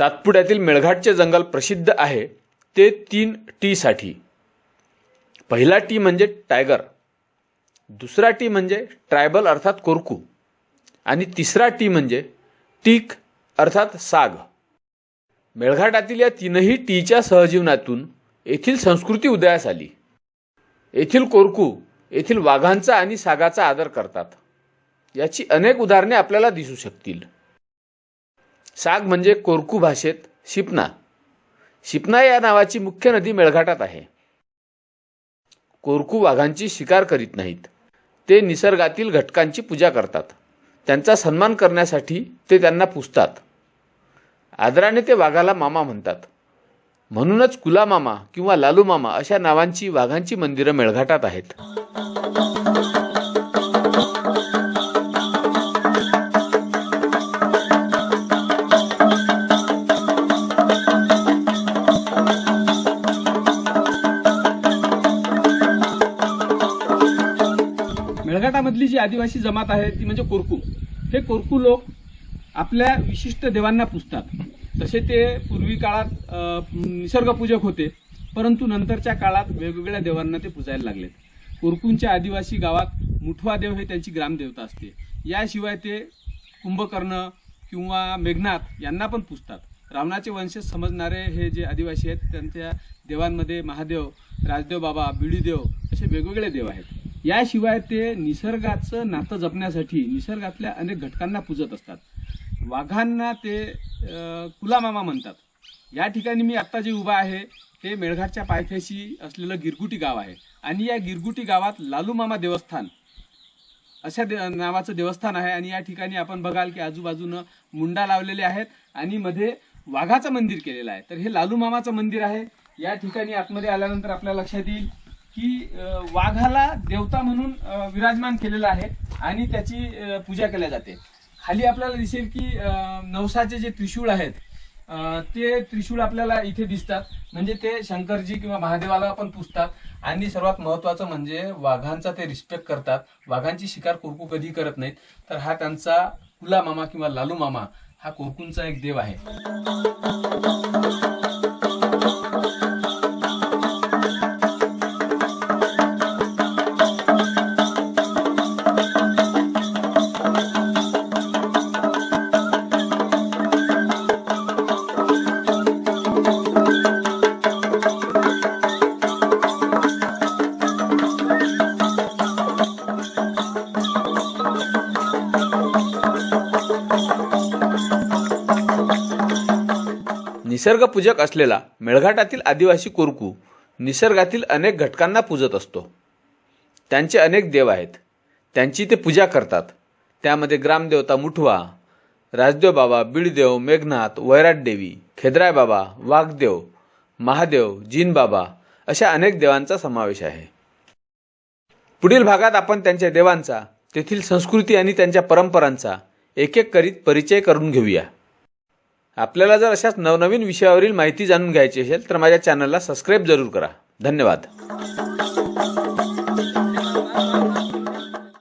सातपुड्यातील मेळघाटचे जंगल प्रसिद्ध आहे ते तीन टीसाठी पहिला टी म्हणजे टायगर दुसरा टी म्हणजे ट्रायबल अर्थात कोरकू आणि तिसरा टी म्हणजे टीक अर्थात साग. मेळघाटातील या तीनही टीच्या सहजीवनातून येथील संस्कृती उदयास आली. येथील कोरकू येथील वाघांचा आणि सागाचा आदर करतात. याची अनेक उदाहरणे आपल्याला दिसू शकतील. साग म्हणजे कोरकू भाषेत शिपना. शिपना या नावाची मुख्य नदी मेळघाटात आहे. कोरकू वाघांची शिकार करीत नाहीत. ते निसर्गातील घटकांची पूजा करतात. त्यांचा सन्मान करण्यासाठी ते त्यांना पुजतात आदराने ते वाघाला मामा म्हणतात. म्हणूनच कुलामामा किंवा लालू मामा अशा नावांची वाघांची मंदिरं मेळघाटात आहेत. मराठामधली जी आदिवासी जमात आहे ती म्हणजे कोरकू. हे कोरकू लोक आपल्या विशिष्ट देवांना पुजतात. तसे ते पूर्वी काळात निसर्गपूजक होते परंतु नंतरच्या काळात वेगवेगळ्या देवांना ते पूजायला लागलेत. कोरकूंच्या आदिवासी गावात मुठवा देव हे त्यांची ग्रामदेवता असते. याशिवाय ते कुंभकर्ण किंवा मेघनाथ यांना पण पूजतात. रावणाचे वंशज समजणारे हे जे आदिवासी आहेत त्यांच्या देवांमध्ये महादेव राजदेव बाबा बिडीदेव असे वेगवेगळे देव आहेत. याशिवाय ते निसर्गाचं नातं जपण्यासाठी निसर्गातल्या अनेक घटकांना पूजत असतात. वाघांना ते कुलामामा म्हणतात. या ठिकाणी मी आत्ता जे उभा आहे ते मेळघाटच्या पायथ्याशी असलेलं गिरगुटी गाव आहे. आणि या गिरगुटी गावात लालूमामा देवस्थान अशा दे नावाचं देवस्थान आहे. आणि या ठिकाणी आपण बघाल की आजूबाजूनं मुंडा लावलेले आहेत आणि मध्ये वाघाचं मंदिर केलेलं आहे. तर हे लालूमामाचं मंदिर आहे. या ठिकाणी आतमध्ये आल्यानंतर आपल्या लक्षात येईल की वाघाला देवता म्हणून विराजमान केलेलं आहे आणि त्याची पूजा केल्या जाते. खाली आपल्याला दिसेल की नवसाचे जे त्रिशूळ आहेत ते त्रिशूळ आपल्याला इथे दिसतात. म्हणजे ते शंकरजी किंवा महादेवाला पण पुजतात आणि सर्वात महत्वाचं म्हणजे वाघांचा ते रिस्पेक्ट करतात. वाघांची शिकार कोरकू कधी करत नाहीत. तर हा त्यांचा कुला मामा किंवा लालू मामा हा कोरकूंचा एक देव आहे. निसर्गपूजक असलेला मेळघाटातील आदिवासी कोरकू निसर्गातील अनेक घटकांना पूजत असतो. त्यांचे अनेक देव आहेत. त्यांची ते पूजा करतात. त्यामध्ये ग्रामदेवता मुठवा राजदेव बाबा बिळदेव मेघनाथ वैराट देवी खेदराय बाबा वाघदेव महादेव जीन बाबा अशा अनेक देवांचा समावेश आहे. पुढील भागात आपण त्यांच्या देवांचा तेथील संस्कृती आणि त्यांच्या परंपरांचा एक एक करीत परिचय करून घेऊया. आपल्याला जर अशाच नवनवीन विषयावरील माहिती जाणून घ्यायची असेल तर माझ्या चॅनलला सबस्क्राईब जरूर करा. धन्यवाद.